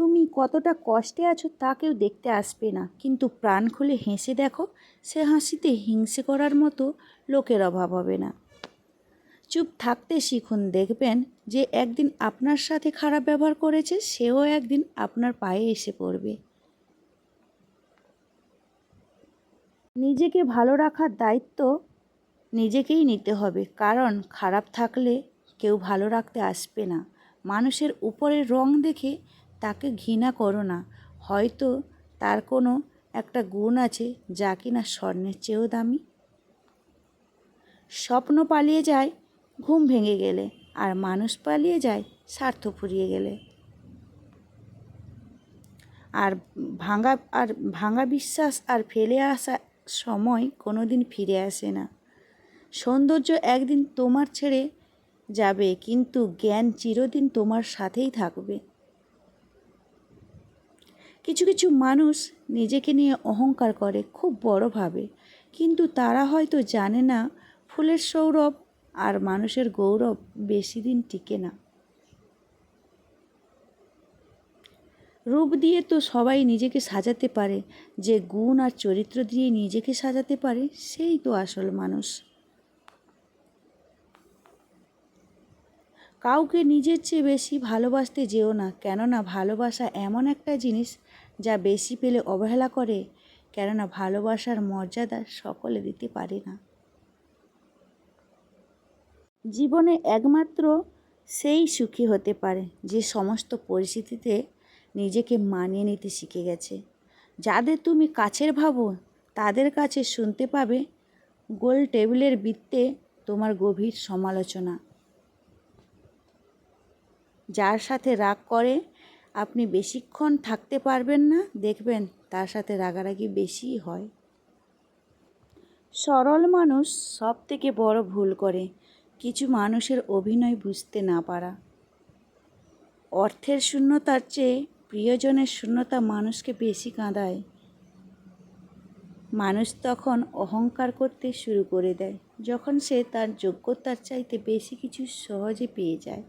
তুমি কতটা কষ্টে আছো তা কেউ দেখতে আসবে না। কিন্তু প্রাণ খুলে হেসে দেখো, সে হাসিতে হিংসে করার মতো লোকের অভাব হবে না। চুপ থাকতে শিখুন, দেখবেন যে একদিন আপনার সাথে খারাপ ব্যবহার করেছে, সেও একদিন আপনার পায়ে এসে পড়বে। নিজেকে ভালো রাখার দায়িত্ব নিজেকেই নিতে হবে, কারণ খারাপ থাকলে কেউ ভালো রাখতে আসবে না। মানুষের উপরের রং দেখে তাকে ঘৃণা করো না। হয়তো তার কোনো একটা গুণ আছে যা কিনা স্বর্ণের চেয়েও দামি। স্বপ্ন পালিয়ে যায়, ঘুম ভেঙে গেলে, আর মানুষ পালিয়ে যায়, স্বার্থ ফুরিয়ে গেলে। আর ভাঙা আর ভাঙা বিশ্বাস আর ফেলে আসা সময় কোনো দিন ফিরে আসে না। সৌন্দর্য একদিন তোমার ছেড়ে যাবে, কিন্তু জ্ঞান চিরদিন তোমার সাথেই থাকবে। কিছু কিছু মানুষ নিজেকে নিয়ে অহংকার করে খুব বড় ভাবে কিন্তু তারা হয়তো জানে না, ফুলের সৌরভ আর মানুষের গৌরব বেশি দিন টিকে না। রূপ দিয়ে তো সবাই নিজেকে সাজাতে পারে, যে গুণ আর চরিত্র দিয়ে নিজেকে সাজাতে পারে, সেই তো আসল মানুষ। কাউকে নিজের চেয়ে বেশি ভালোবাসতে যেও না, কেননা ভালোবাসা এমন একটা জিনিস যা বেশি পেলে অবহেলা করে, কেননা ভালোবাসার মর্যাদা সকলে দিতে পারে না। জীবনে একমাত্র সেই সুখী হতে পারে যে সমস্ত পরিস্থিতিতে নিজেকে মানিয়ে নিতে শিখে গেছে। যাদের তুমি কাছের ভাবো, তাদের কাছে শুনতে পাবে গোল টেবিলের বৃত্তে তোমার গভীর সমালোচনা। যার সাথে রাগ করে, আপনি বেশিক্ষণ থাকতে পারবেন না, দেখবেন তার সাথে রাগারাগি বেশিই হয়। সরল মানুষ সব থেকে বড় ভুল করে, কিছু মানুষের অভিনয় বুঝতে না পারা। অর্থের শূন্যতার চেয়ে প্রিয়জনের শূন্যতা মানুষকে বেশি কাঁদায়। মানুষ তখন অহংকার করতে শুরু করে দেয়, যখন সে তার যোগ্যতার চাইতে বেশি কিছু সহজে পেয়ে যায়।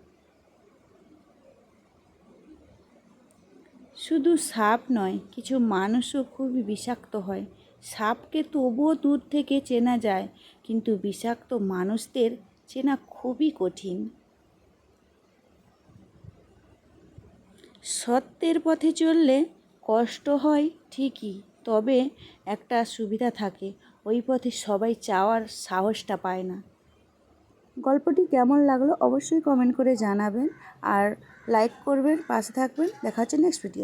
শুধু সাপ নয়, কিছু মানুষও খুবই বিষাক্ত হয়। সাপকে তবুও দূর থেকে চেনা যায়, কিন্তু বিষাক্ত মানুষদের চেনা খুবই কঠিন। সত্যের পথে চললে কষ্ট হয় ঠিকই, তবে একটা সুবিধা থাকে, ওই পথে সবাই চাওয়ার সাহসটা পায় না। গল্পটি কেমন লাগল অবশ্যই কমেন্ট করে জানাবেন আর লাইক করবেন, পাশে থাকবেন। দেখা হচ্ছে নেক্সট ভিডিও